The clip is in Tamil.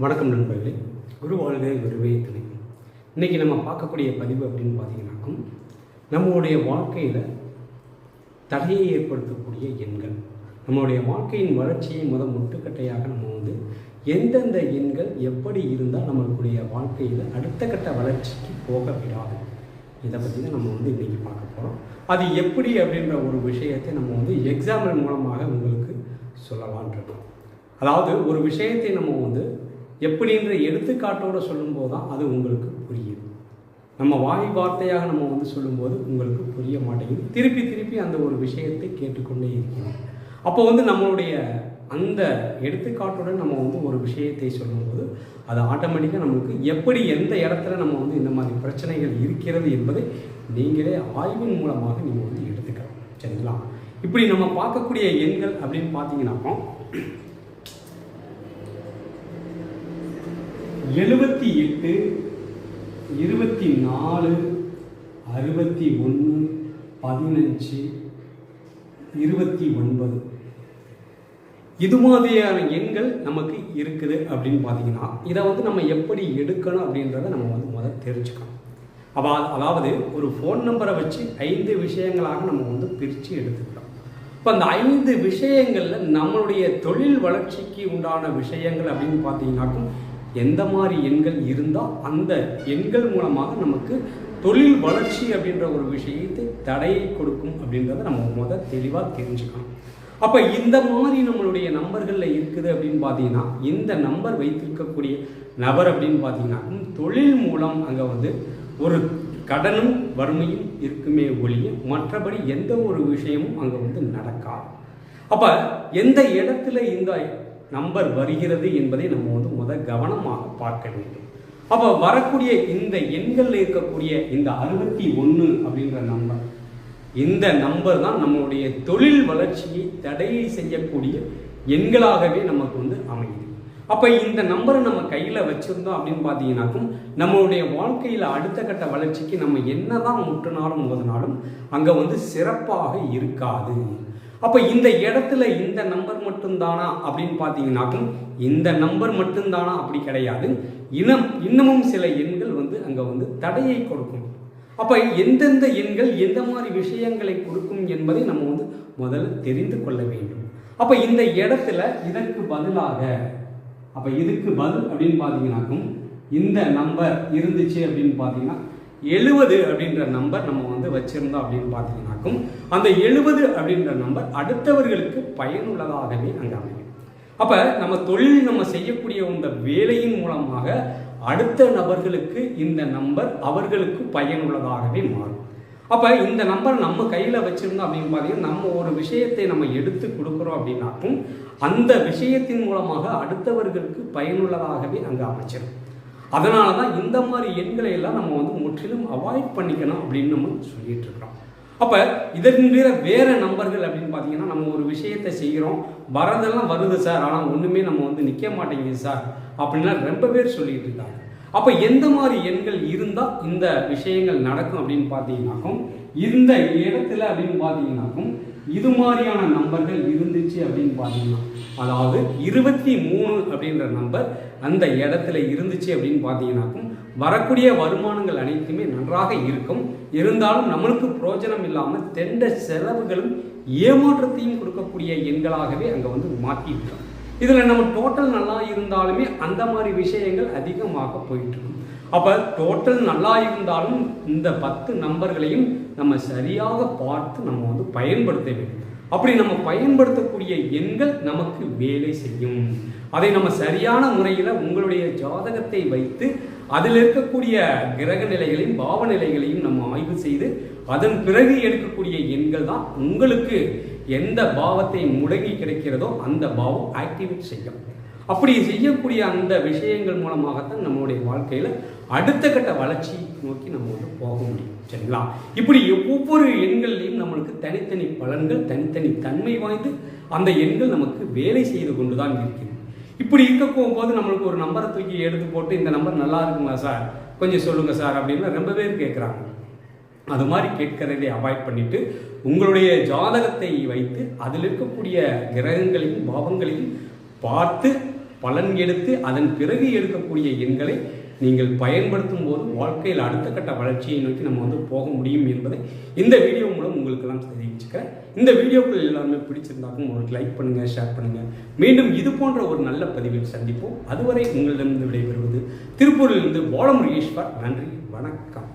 வணக்கம் நண்பர்களே. குரு வாழ்க குருவே துணை இன்றைக்கி நம்ம பார்க்கக்கூடிய பதிவு அப்படின்னு பார்த்தீங்கன்னாக்கும் நம்மளுடைய வாழ்க்கையில் தடையை ஏற்படுத்தக்கூடிய எண்கள். நம்மளுடைய வாழ்க்கையின் வளர்ச்சியை முத முட்டுக்கட்டையாக நம்ம வந்து எந்தெந்த எண்கள் எப்படி இருந்தால் நம்மளுடைய வாழ்க்கையில் அடுத்த கட்ட வளர்ச்சிக்கு போக விடாது. இதை பற்றி தான் நம்ம வந்து இன்றைக்கி பார்க்க போகிறோம் அது எப்படி அப்படின்ற ஒரு விஷயத்தை நம்ம வந்து எக்ஸாம்பிள் மூலமாக உங்களுக்கு சொல்லலான் இருக்கோம். அதாவது ஒரு விஷயத்தை நம்ம வந்து எப்படின்ற எடுத்துக்காட்டோடு சொல்லும்போது தான் அது உங்களுக்கு புரியுது. நம்ம வாய் வார்த்தையாக நம்ம வந்து சொல்லும்போது உங்களுக்கு புரிய மாட்டேங்குது. திருப்பி திருப்பி அந்த ஒரு விஷயத்தை கேட்டுக்கொண்டே இருக்கிறோம். அப்போ வந்து நம்மளுடைய அந்த எடுத்துக்காட்டுடன் நம்ம வந்து ஒரு விஷயத்தை சொல்லும்போது அது ஆட்டோமேட்டிக்காக நமக்கு எப்படி எந்த இடத்துல நம்ம வந்து இந்த மாதிரி பிரச்சனைகள் இருக்கிறது என்பதை நீங்களே ஆய்வின் மூலமாக நீங்கள் வந்து எடுத்துக்கலாம். சரிங்களா? இப்படி நம்ம பார்க்கக்கூடிய எண்கள் அப்படின்னு பார்த்தீங்கன்னாக்கா எழுபத்தி எட்டு இருபத்தி நாலு அறுபத்தி ஒன்று பதினஞ்சு இருபத்தி ஒன்பது. இது மாதிரியான எண்கள் நமக்கு இருக்குது அப்படின்னு பார்த்தீங்கன்னா இதை வந்து நம்ம எப்படி எடுக்கணும் அப்படின்றத நம்ம வந்து முதல் தெரிஞ்சுக்கணும். அப்போ அதாவது ஒரு ஃபோன் நம்பரை வச்சு ஐந்து விஷயங்களாக நம்ம வந்து பிரித்து எடுத்துக்கலாம் இப்போ அந்த ஐந்து விஷயங்களில் நம்மளுடைய தொழில் வளர்ச்சிக்கு உண்டான விஷயங்கள் அப்படின்னு பார்த்தீங்கன்னாக்கும் எந்த மாதிரி எண்கள் இருந்தால் அந்த எண்கள் மூலமாக நமக்கு தொழில் வளர்ச்சி அப்படின்ற ஒரு விஷயத்தை தடையை கொடுக்கும் அப்படின்றத நம்ம முதல் தெளிவாக தெரிஞ்சுக்கணும். அப்போ இந்த மாதிரி நம்மளுடைய நம்பர்களில் இருக்குது அப்படின்னு பார்த்தீங்கன்னா இந்த நம்பர் வைத்திருக்கக்கூடிய நபர் அப்படின்னு பார்த்தீங்கன்னா தொழில் மூலம் அங்கே வந்து ஒரு கடனும் வறுமையும் இருக்குமே ஒழிய மற்றபடி எந்த ஒரு விஷயமும் அங்கே வந்து நடக்காது. அப்போ எந்த இடத்துல இந்த நம்பர் வருகிறது என்பதை நம்ம வந்து முத கவனமாக பார்க்க வேண்டும். அப்போ வரக்கூடிய இந்த எண்களில் இருக்கக்கூடிய இந்த அறுபத்தி ஒன்று அப்படின்ற நம்பர் இந்த நம்பர் தான் நம்மளுடைய தொழில் வளர்ச்சியை தடை செய்யக்கூடிய எண்களாகவே நமக்கு வந்து அமையுது. அப்போ இந்த நம்பரை நம்ம கையில் வச்சுருந்தோம் அப்படின்னு பார்த்தீங்கன்னாக்கும் நம்மளுடைய வாழ்க்கையில் அடுத்த கட்ட வளர்ச்சிக்கு நம்ம என்னதான் முற்றினாலும் மோதினாலும் அங்கே வந்து சிறப்பாக இருக்காது. அப்போ இந்த இடத்துல இந்த நம்பர் மட்டும்தானா அப்படின்னு பார்த்தீங்கன்னாக்கும் இந்த நம்பர் மட்டும்தானா அப்படி கிடையாது. இனம் இன்னமும் சில எண்கள் வந்து அங்கே வந்து தடையை கொடுக்கும். அப்போ எந்தெந்த எண்கள் எந்த மாதிரி விஷயங்களை கொடுக்கும் என்பதை நம்ம வந்து முதல்ல தெரிந்து கொள்ள வேண்டும். அப்போ இந்த இடத்துல இதற்கு பதிலாக அப்போ இதுக்கு பதில் அப்படின்னு பார்த்தீங்கன்னாக்கும் இந்த நம்பர் இருந்துச்சு அப்படின்னு பார்த்தீங்கன்னா எழுபது அப்படின்ற நம்பர் நம்ம வந்து வச்சிருந்தோம் அப்படின்னு பார்த்தீங்கன்னாக்கும் அந்த எழுபது அப்படின்ற நம்பர் அடுத்தவர்களுக்கு பயனுள்ளதாகவே அங்கே அமையும். அப்போ நம்ம தொழில் நம்ம செய்யக்கூடிய இந்த வேலையின் மூலமாக அடுத்த நபர்களுக்கு இந்த நம்பர் அவர்களுக்கு பயனுள்ளதாகவே மாறும். அப்போ இந்த நம்பர் நம்ம கையில் வச்சுருந்தோம் அப்படின்னு பார்த்தீங்கன்னா நம்ம ஒரு விஷயத்தை நம்ம எடுத்து கொடுக்குறோம் அப்படின்னாக்கும் அந்த விஷயத்தின் மூலமாக அடுத்தவர்களுக்கு பயனுள்ளதாகவே அங்கே அமைச்சிடும் அதனால தான் இந்த மாதிரி எண்களை எல்லாம் நம்ம வந்து முற்றிலும் அவாய்ட் பண்ணிக்கணும் அப்படின்னு நம்ம சொல்லிட்டு இருக்கிறோம். அப்போ இதற்கு வேற வேறு நம்பர்கள் அப்படின்னு பார்த்தீங்கன்னா நம்ம ஒரு விஷயத்தை செய்கிறோம் வரதெல்லாம் வருது சார் ஆனால் ஒன்றுமே நம்ம வந்து நிற்க மாட்டேங்குது சார் அப்படின்லாம் ரொம்ப பேர் சொல்லிட்டு இருக்காங்க. அப்போ எந்த மாதிரி எண்கள் இருந்தால் இந்த விஷயங்கள் நடக்கும் அப்படின்னு பார்த்தீங்கன்னாக்கும் இந்த இடத்துல அப்படின்னு பார்த்தீங்கன்னாக்கும் இது மாதிரியான நம்பர்கள் இருந்துச்சு அப்படின்னு பார்த்தீங்கன்னா அதாவது இருபத்தி மூணு அப்படின்ற நம்பர் அந்த இடத்துல இருந்துச்சு அப்படின்னு பார்த்தீங்கன்னாக்கும் வரக்கூடிய வருமானங்கள் அனைத்துமே நன்றாக இருக்கும். இருந்தாலும் நம்மளுக்கு புரோஜனம் இல்லாமல் தெண்ட செலவுகளும் ஏமாற்றத்தையும் கொடுக்கக்கூடிய எண்களாகவே அங்கே வந்து மாற்றிவிட்டோம் இதில் நம்ம டோட்டல் நல்லா இருந்தாலுமே அந்த மாதிரி விஷயங்கள் அதிகமாக போயிட்டு இருக்கும். அப்போ டோட்டல் நல்லா இருந்தாலும் இந்த பத்து நம்பர்களையும் நம்ம சரியாக பார்த்து நம்ம வந்து பயன்படுத்த வேண்டும். அப்படி நம்ம பயன்படுத்தக்கூடிய எண்கள் நமக்கு வேலை செய்யும். அதை நம்ம சரியான முறையில் உங்களுடைய ஜாதகத்தை வைத்து அதில் இருக்கக்கூடிய கிரக நிலைகளையும் பாவ நிலைகளையும் நம்ம ஆய்வு செய்து அதன் பிறகு எடுக்கக்கூடிய எண்கள் தான் உங்களுக்கு எந்த பாவத்தை முடங்கி கிடைக்கிறதோ அந்த பாவம் ஆக்டிவேட் செய்யும். அப்படி செய்யக்கூடிய அந்த விஷயங்கள் மூலமாகத்தான் நம்மளுடைய வாழ்க்கையில் அடுத்த கட்ட வளர்ச்சி நோக்கி நம்ம வந்து போக முடியும். சரிங்களா? இப்படி ஒவ்வொரு எண்கள்லையும் நம்மளுக்கு தனித்தனி பலன்கள் தனித்தனி தன்மை வாய்ந்து அந்த எண்கள் நமக்கு வேலை செய்து கொண்டு தான் இருக்குது இப்படி இருக்க போகும்போது நம்மளுக்கு ஒரு நம்பரை தூக்கி எடுத்து போட்டு இந்த நம்பர் நல்லா இருக்குங்களா சார் கொஞ்சம் சொல்லுங்கள் சார் அப்படின்னு ரொம்ப பேர் கேட்குறாங்க அது மாதிரி கேட்கறதை அவாய்ட் பண்ணிட்டு உங்களுடைய ஜாதகத்தை வைத்து அதில் இருக்கக்கூடிய கிரகங்களையும் பாவங்களையும் பார்த்து பலன் எடுத்து அதன் பிறகு எடுக்கக்கூடிய எண்களை நீங்கள் பயன்படுத்தும் போது வாழ்க்கையில் அடுத்த கட்ட வளர்ச்சியை நோக்கி நம்ம வந்து போக முடியும் என்பதை இந்த வீடியோ மூலம் உங்களுக்கெல்லாம் தெரிவிச்சுக்கிறேன். இந்த வீடியோக்கள் எல்லாமே பிடிச்சிருந்தாக்கும் உங்களுக்கு லைக் பண்ணுங்கள் ஷேர் பண்ணுங்கள் மீண்டும் இது போன்ற ஒரு நல்ல பதிவில் சந்திப்போம். அதுவரை உங்களிடமிருந்து விடைபெறுவது திருப்பூரிலிருந்து பாலமுருகேஸ்வர். நன்றி வணக்கம்.